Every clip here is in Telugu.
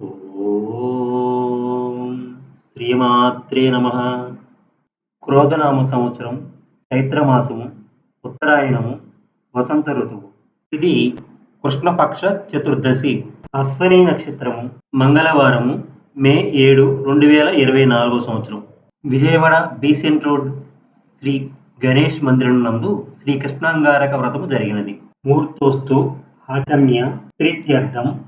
ఓం శ్రీమాత్రే నమ. క్రోధనామ సంవత్సరం చైత్రమాసము ఉత్తరాయణము వసంత ఋతువు. ఇది కృష్ణపక్ష చతుర్దశి అశ్వని నక్షత్రము మంగళవారము మే ఏడు రెండు వేల ఇరవై నాలుగో సంవత్సరం. విజయవాడ బీసెంట్ రోడ్ శ్రీ గణేష్ మందిరం నందు శ్రీ కృష్ణాంగారక వ్రతము జరిగినది. మూర్తోస్తు ఆచమ్య ప్రీత్యర్థం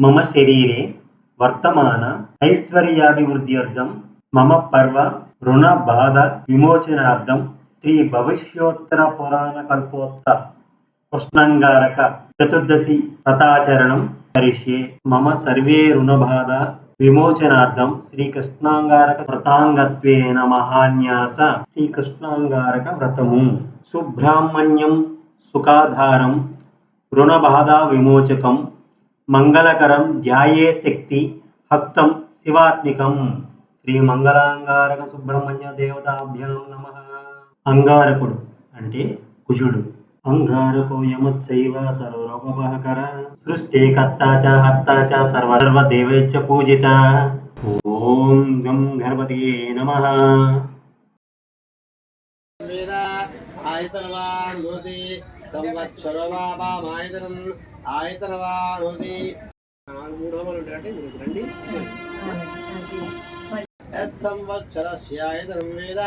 మమ శరీరే వర్తమాన ఐశ్వర్యాభివృద్ధ్యర్థం మమ పర్వ రుణ బాధ విమోచనార్థం శ్రీ భవిష్యోత్తర పురాణ కల్పోత్త కృష్ణంగారక చతుర్దశి వ్రతాచరణం కరిష్యే మమ సర్వే రుణబాధ విమోచనార్థం శ్రీకృష్ణాంగారక వ్రతాంగత్వేన మహాన్యాస శ్రీకృష్ణాంగారక వ్రతము. సుబ్రాహ్మణ్యం సుఖాధారం రుణబాధ విమోచకం మంగళకరం ధ్యాయే శక్తి హస్తం శివాత్మికం. శ్రీ మంగళాంగారక సుబ్రహ్మణ్య దేవతాభ్యాం నమ. అంగారకుడు అంటే కుజుడు. అంగారకో యమత్సైవ సర్వలోకపహకర సృష్టి కర్తా చ హర్తా చ సర్వ సర్వదేవైశ్చ పూజిత. ఓం గం గణపతియే నమః. వేద ఆయతనవాన్ భూతి ఆయన వారుది నాలుగు వేద.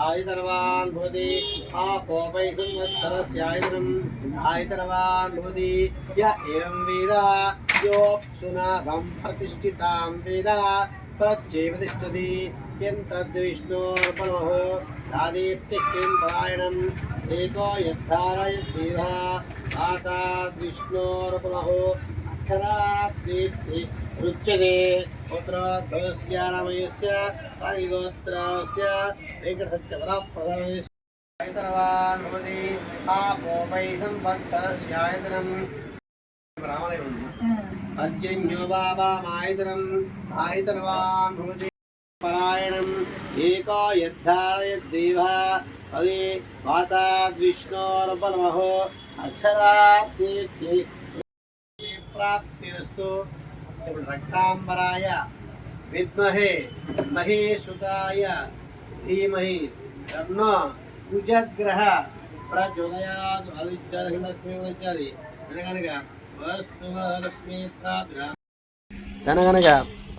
ఆయుధర్వాన్ భూతి ఆ కోపై సంవత్సర ఆయుధర్వాన్ భూతి ఏం వేద? యోప్సునాభం ప్రతిష్ఠితాం వేద. ప్రత్యేవతిష్టతి ఎం తద్విష్ణోర్పణో పారాయణం అక్షరాద్దీప్తి రుచ్యతే పుత్రోద్భవస్య రమయస్య హరిగోత్రస్య వెంకటసత్యవరప్రదమస్య ఆయతనవాన్ భవతి ఆపో వై సంవత్సరస్యాయతనం రామలయం అర్జన్యో బాబామాయతనం ఆయతనవాన్ భవతి పరాయణం ఏకో యద్ధారయద్దేవ అదే మాతాద్విష్ణోర్బలమహో అక్షరాప్తి ప్రాప్తిరస్తు. ఇప్పుడు రక్తాంబరాయ విద్మహే మహేసుతాయ ధీమహి తన్నో కుజగ్రహ ప్రచోదయాదు అవిద్యాలక్ష్మి వచ్చాది అనగనగా వస్తువ లక్ష్మీ ప్రాప్తి అనగనగా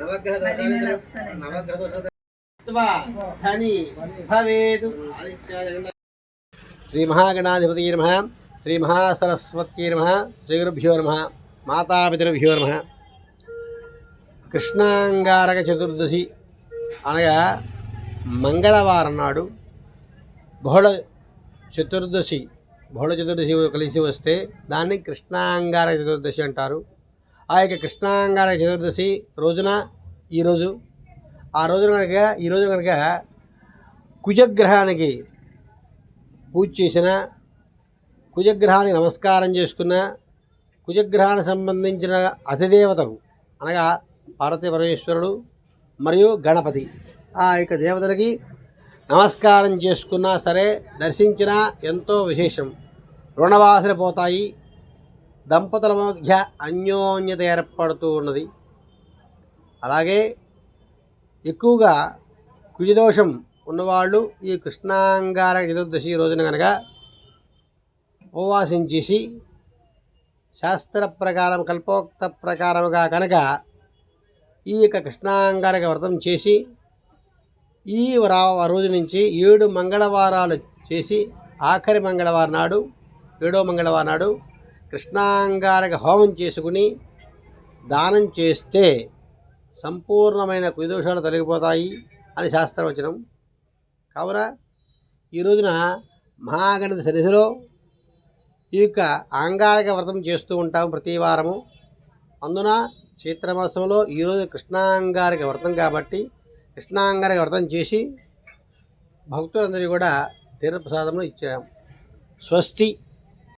నవగ్రహ దోషాలు నవగ్రహ దోషాలు శ్రీ మహాగణాధిపతి నమ శ్రీ మహాసరస్వత్యై నమ శ్రీ గురుభ్యో నమ మాతాపితృభ్యో నమ కృష్ణాంగారక చతుర్దశి అనగా మంగళవారం నాడు బహుళ చతుర్దశి బహుళ చతుర్దశి కలిసి వస్తే దాన్ని కృష్ణాంగార చతుర్దశి అంటారు. ఆ యొక్క కృష్ణాంగార చతుర్దశి రోజున ఈరోజు ఆ రోజున కనుక ఈ కనుక కుజగ్రహానికి పూజ చేసిన కుజగ్రహానికి నమస్కారం చేసుకున్న కుజగ్రహానికి సంబంధించిన అతిదేవతలు అనగా పార్వతీ పరమేశ్వరుడు మరియు గణపతి. ఆ యొక్క దేవతలకి నమస్కారం చేసుకున్నా సరే దర్శించినా ఎంతో విశేషం. రుణవాసన పోతాయి. దంపతుల మధ్య అన్యోన్యత ఏర్పడుతూ ఉన్నది. అలాగే ఎక్కువగా కుజదోషం ఉన్నవాళ్ళు ఈ కృష్ణాంగార చతుర్దశి రోజున కనుక ఉపవాసం చేసి శాస్త్ర ప్రకారం కల్పోక్త ప్రకారముగా కనుక ఈ యొక్క కృష్ణాంగారక వ్రతం చేసి ఈ రా రోజు నుంచి ఏడు మంగళవారాలు చేసి ఆఖరి మంగళవారం నాడు ఏడో మంగళవారం నాడు కృష్ణాంగారక హోమం చేసుకుని దానం చేస్తే సంపూర్ణమైన కుదోషాలు తొలగిపోతాయి అని శాస్త్రవచనం. కావున ఈ రోజున మహాగణిత సన్నిధిలో ఈ యొక్క ఆంగారక వ్రతం చేస్తూ ఉంటాము ప్రతి వారము. అందున చైత్రమాసంలో ఈరోజు కృష్ణాంగారక వ్రతం కాబట్టి కృష్ణాంగర వ్రతం చేసి భక్తులందరూ కూడా తీర్థప్రసాదంలో ఇచ్చాము స్వస్తి.